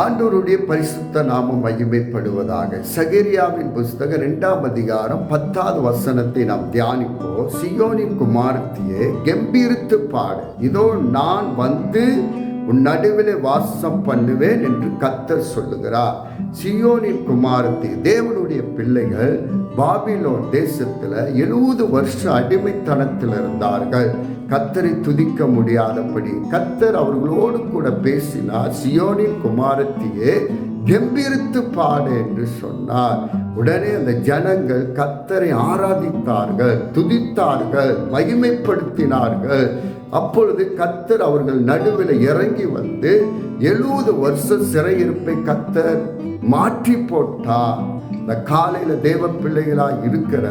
ஆண்டோருடைய பரிசுத்த நாமம் மகிமைப்படுவதாக சகேரியாவின் புஸ்தகம் ரெண்டாம் அதிகாரம் பத்தாவது வசனத்தை நாம் தியானிப்போம். சியோனின் குமாரத்தியே கம்பீரித்து பாடு. இதோ நான் வந்து உன் நடுவிலே வாசம் பண்ணுவேன் என்று கத்தர் சொல்லுகிறார். சியோனின் குமாரத்தை தேவனுடைய பிள்ளைகள் பாபிலோன் தேசத்தில் எழுபது வருஷம் அடிமைத்தனத்தில் இருந்தார்கள். கத்தரை துதிக்க முடியாதபடி கத்தர் அவர்களோடு கூட பேசினார். சியோனின் குமாரத்தையே கம்பீரித்து பாடு என்று சொன்னார். உடனே அந்த ஜனங்கள் கத்தரை ஆராதித்தார்கள் துதித்தார்கள் மகிமைப்படுத்தினார்கள். அப்பொழுது கத்தர் அவர்கள் நடுவில் இறங்கி வந்து எழுபது வருஷம் சிறையிருப்பை கத்தர் மாற்றி போட்டார். இந்த காலையில தேவ பிள்ளைகளாக இருக்கிற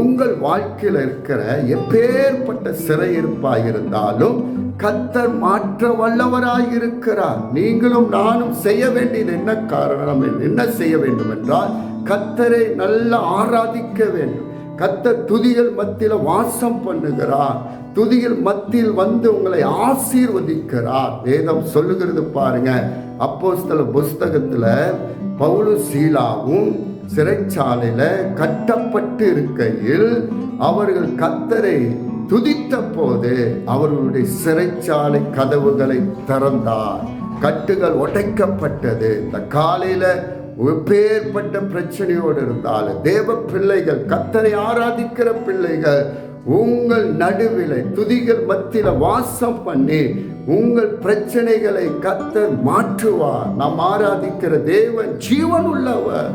உங்கள் வாழ்க்கையில் இருக்கிற எப்பேற்பட்ட சிறையிருப்பாக இருந்தாலும் கத்தர் மாற்ற வல்லவராய் இருக்கிறார். நீங்களும் நானும் செய்ய வேண்டியது என்ன காரணம் என்ன செய்ய வேண்டும் என்றால் கத்தரை நல்லா ஆராதிக்க வேண்டும். கத்தர் துதிகள் மத்தியில் வாசம் பண்ணுகிறார். துதிகள் மத்தியில் வந்து உங்களை ஆசீர்வதிக்கிறார். வேதம் சொல்லுகிறது பாருங்க. சில புஸ்தகத்தில் பவுலு சீலாவும் சிறைச்சாலையில் கட்டப்பட்டு இருக்கையில் அவர்கள் கத்தரை துதித்த போது அவர்களுடைய சிறைச்சாலை கதவுகளை திறந்தார். கட்டுகள் உடைக்கப்பட்டது. இந்த காலையில எப்பேற்பட்ட பிரச்சனையோடு இருந்தாலும் தேவ பிள்ளைகள் கத்தரை ஆராதிக்கிற பிள்ளைகள் உங்கள் நடுவில் துதிகள் மத்தியில் வாசம் பண்ணி உங்கள் பிரச்சனைகளை கத்தர் மாற்றுவார். நாம் ஆராதிக்கிற தேவன் ஜீவன் உள்ளவர்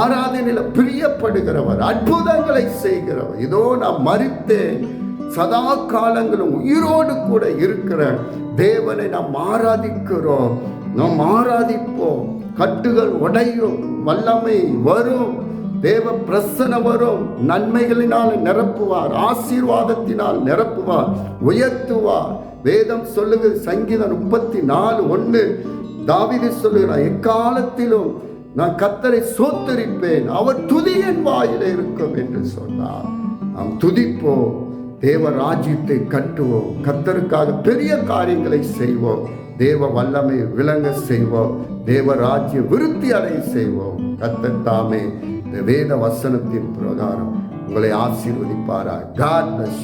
ஆராதனையில பிரியப்படுகிறவர் அற்புதங்களை செய்கிறவர். இதோ நான் மறித்தேன் சதா காலங்களும் உயிரோடு கூட இருக்கிற தேவனை நாம் ஆராதிக்கிறோம். நாம் ஆராதிப்போம். கட்டுகள் உடையும் வல்லமை வரும். தேவ பிரசன வரும். நன்மைகளினால் நிரப்புவார். ஆசீர்வாதத்தினால் நிரப்புவார். உயர்த்துவார். வேதம் சொல்லுகிறது சங்கீதம் முப்பத்தி நாலு ஒன்று தாவிதி சொல்லுகிறார் எக்காலத்திலும் நான் கத்தரை சோத்தரிப்பேன். அவர் துதி என் வாயில இருக்கும் என்று சொன்னார். நாம் துதிப்போம். தேவ ராஜ்யத்தை கட்டுவோம். கத்தருக்காக பெரிய காரியங்களை செய்வோம். தேவ வல்லமை விளங்க செய்வோம். தேவ ராஜ்ய விருத்தி அடைய செய்வோம். கத்தர் தாமே இந்த வேத வசனத்தின் பிரகாரம் உங்களை ஆசீர்வதிப்பாரா காட் bless